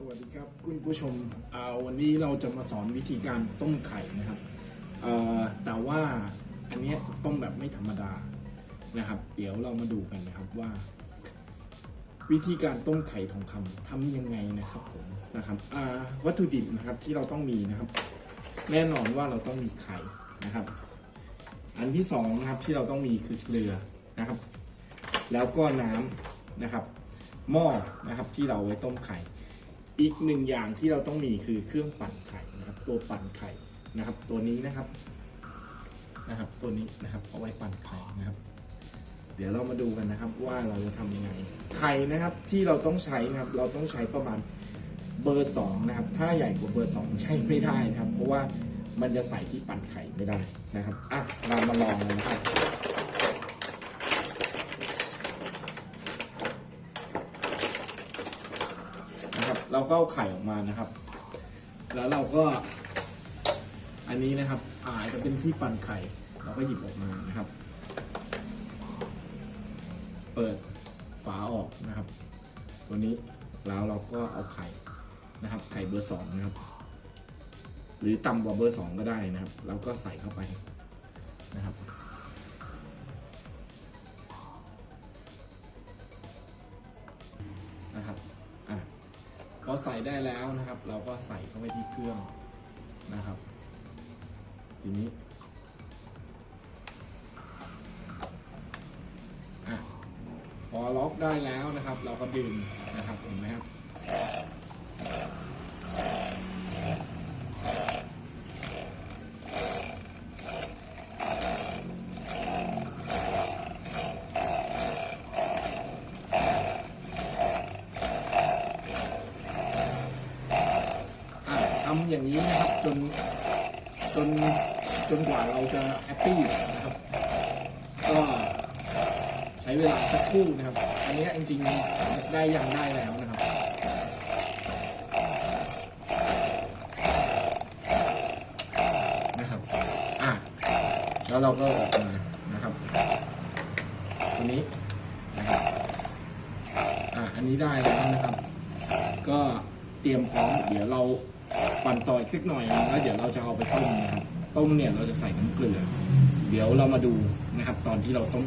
สวัสดีครับคุณผู้ชมวันนี้เราจะมาสอนวิธีการต้มไข่นะครับแต่ว่าอันนี้จะต้มแบบไม่ธรรมดานะครับ เดี๋ยวเรามาดูกันนะครับว่า วิธีการต้มไข่ทองคำทำยังไงนะครับผมนะครับวัตถุดิบนะครับที่เราต้องมีนะครับ แน่นอนว่าเราต้องมีไข่นะครับ อันที่สองนะครับที่เราต้องมีคือเกลือนะครับ แล้วก็น้ำนะครับหม้อนะครับที่เราไว้ต้มไข่ อีกหนึ่งอย่างที่เราต้องมีคือเครื่องปั่นไข่นะครับ ตัวปั่นไข่นะครับ ตัวนี้นะครับนะครับ ตัวนี้นะครับเอาไว้ปั่นไข่นะครับ เดี๋ยวเรามาดูกันนะครับว่าเราจะทำยังไงไข่นะครับที่เราต้องใช้นะครับ เราต้องใช้ประมาณเบอร์สองนะครับ ถ้าใหญ่กว่าเบอร์สองใช้ไม่ได้นะครับ เพราะว่ามันจะใส่ที่ปั่นไข่ไม่ได้นะครับอะเรามาลองกันนะครับ นะครับ เราก็เอาไข่ออกมานะครับ แล้วเราก็ อันนี้นะครับอาจจะเป็นที่ปั่นไข่ เราก็หยิบออกมานะครับ เปิดฝาออกนะครับ ตัวนี้แล้วเราก็เอาไข่นะครับ ไข่เบอร์สองนะครับ หรือต่ำกว่าเบอร์สองก็ได้นะครับ เราก็ใส่เข้าไปนะครับ ใส่ได้แล้วนะครับ เราก็ใส่เข้าไปที่เครื่องนะครับ ทีนี้อะพอล็อกได้แล้วนะครับ เราก็ดึงนะครับเห็นไหมครับอะทำอย่างนี้นะครับจน จนจนกว่าเราจะแฮปปี้นะครับ ก็ใช้เวลาสักครู่นะครับ อันนี้จริงๆได้ยังได้แล้วนะครับนะครับอะแล้วเราก็ออกมานะครับตัวนี้นะครับอะอันนี้ได้แล้วนะครับ ก็เตรียมพร้อมเดี๋ยวเรา ปั่นต่ออีกสักหน่อยนะแล้วเดี๋ยวเราจะเอาไปต้มนะครับต้มเนี่ยเราจะใส่น้ำเกลือ เดี๋ยวเรามาดูนะครับ ตอนที่เราต้ม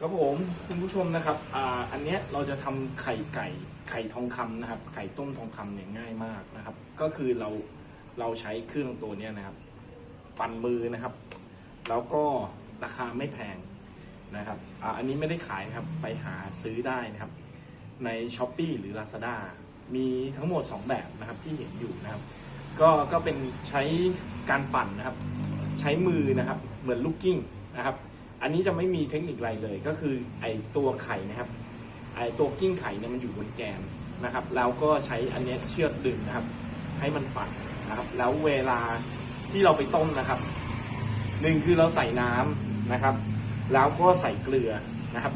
ครับผมคุณผู้ชมนะครับอ่าอันเนี้ยเราจะทำไข่ไก่ไข่ทองคำนะครับ ไข่ต้มทองคำเนี่ยง่ายมากนะครับ ก็คือเราเราใช้เครื่องตัวเนี้ยนะครับปั่นมือนะครับ แล้วก็ราคาไม่แพงนะครับอ่าอันนี้ไม่ได้ขายครับไปหาซื้อได้นะครับ ใน s h อ p e e หรือ Lazada มีทั้งหมด 2 แบบนะครับที่เห็นอยู่นะครับ ก็ก็เป็นใช้การปั่นนะครับ ใช้มือนะครับ เหมือนลูกกิ้งนะครับ อันนี้จะไม่มีเทคนิคอะไรเลย ก็คือไอตัวไข่นะครับ ไอตัวกิ้งไข่เนี่ยมันอยู่บนแกนนะครับ แล้วก็ใช้อันนี้เชือกดึงนะครับ ให้มันปั่นะครับ แล้วเวลาที่เราไปต้มนะครับหนึ่งคือเราใส่น้ำนะครับ แล้วก็ใส่เกลือนะครับ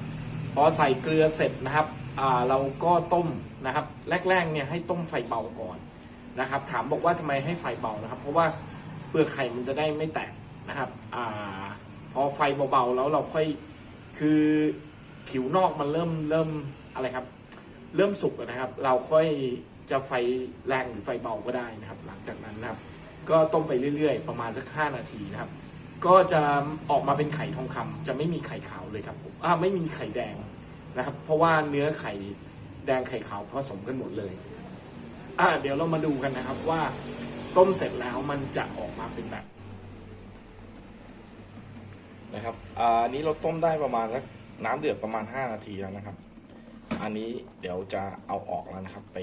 พอใส่เกลือเสร็จนะครับอ่าเราก็ต้มนะครับ แรกๆเนี่ยให้ต้มไฟเบาก่อนนะครับ ถามบอกว่าทำไมให้ไฟเบานะครับ เพราะว่าเปลือกไข่มันจะได้ไม่แตกนะครับอ่า พอไฟเบาๆแล้วเราค่อยคือผิวนอกมันเริ่มเริ่มอะไรครับ เริ่มสุกแล้วนะครับ เราค่อยจะไฟแรงหรือไฟเบาก็ได้นะครับ หลังจากนั้นนะครับ ก็ต้มไปเรื่อย ๆ ประมาณสักห้านาทีนะครับ ก็จะออกมาเป็นไข่ทองคำจะไม่มีไข่ขาวเลยครับผมอ่าไม่มีไข่แดงนะครับ เพราะว่าเนื้อไข่แดงไข่ขาวผสมกันหมดเลยอ่าเดี๋ยวเรามาดูกันนะครับว่าต้มเสร็จแล้วมันจะออกมาเป็นแบบ นะครับอ่าอันนี้เราต้มได้ประมาณสักน้ำเดือดประมาณ 5 นาทีแล้วนะครับ อันนี้เดี๋ยวจะเอาออกแล้วนะครับ ไป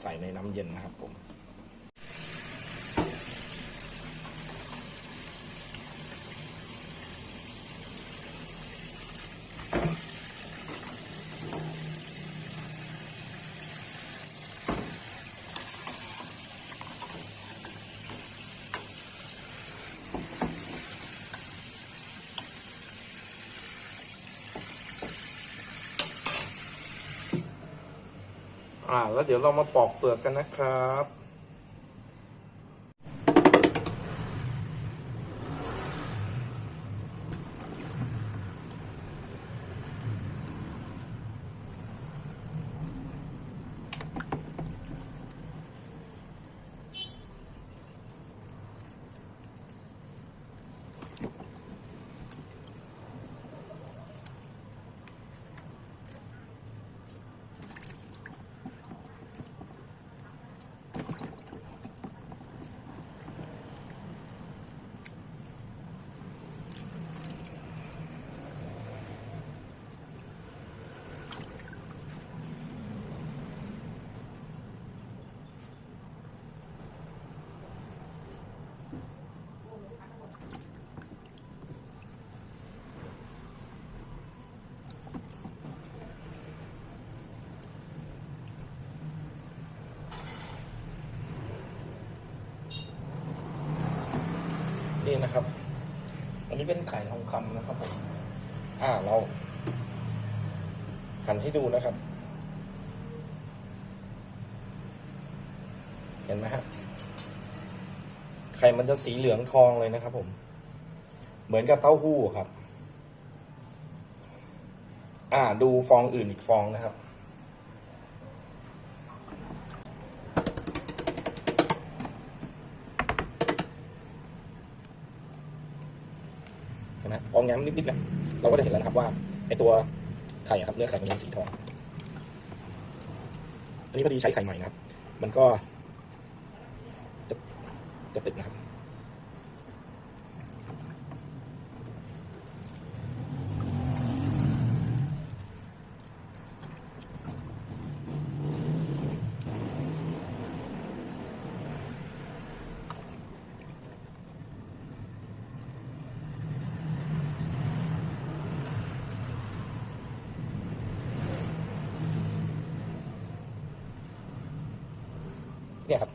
ใส่ในน้ำเย็นนะครับผม อ่า แล้วเดี๋ยวเรามาปอกเปลือกกันนะครับ เป็นไข่ทองคำนะครับผมอ่าเราหันให้ดูนะครับ เห็นไหมฮะไข่มันจะสีเหลืองทองเลยนะครับ ผม เหมือนกับเต้าหู้ครับ อ่า ดูฟองอื่นอีกฟองนะครับ นไหมพอแง้มนิดๆเนี่ยเราก็จะเห็นแล้วนะครับว่าไอตัวไข่ครับเนื้อไข่มันเป็นสีทองอันนี้พอดีใช้ไข่ใหม่นะครับ มันก็จะจะติดนะครับ เนี่ยครับ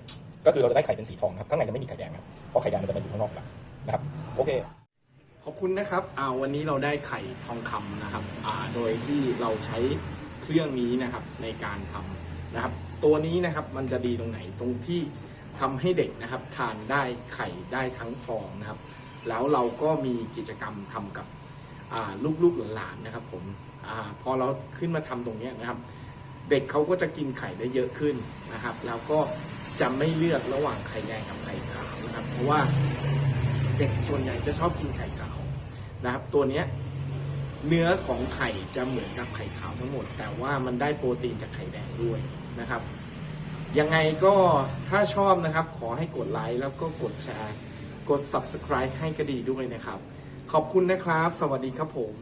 ก็คือเราจะได้ไข่เป็นสีทองครับข้างในจะไม่มีไข่แดงครับเพราะไข่แดงมันจะเป็นอยู่ข้างนอกแล้วนะครับโอเคขอบคุณนะครับอ่าวันนี้เราได้ไข่ทองคำนะครับอ่าโดยที่เราใช้เครื่องนี้นะครับในการทำนะครับ ตัวนี้นะครับมันจะดีตรงไหนตรงที่ทำให้เด็กนะครับทานได้ไข่ได้ทั้งฟองนะครับ แล้วเราก็มีกิจกรรมทำกับลูกๆหลานๆนะครับผมอพอเราขึ้นมาทำตรงนี้นะครับ เด็กเขาก็จะกินไข่ได้เยอะขึ้นนะครับ แล้วก็ จะไม่เลือกระหว่างไข่แดงกับไข่ขาวนะครับ เพราะว่าเด็กส่วนใหญ่จะชอบกินไข่ขาวนะครับ ตัวเนี้ยเนื้อของไข่จะเหมือนกับไข่ขาวทั้งหมด แต่ว่ามันได้โปรตีนจากไข่แดงด้วยนะครับ ยังไงก็ถ้าชอบนะครับ ขอให้กดไลค์แล้วก็กดแชร์ กด subscribe ให้ก็ดีด้วยนะครับ ขอบคุณนะครับ สวัสดีครับผม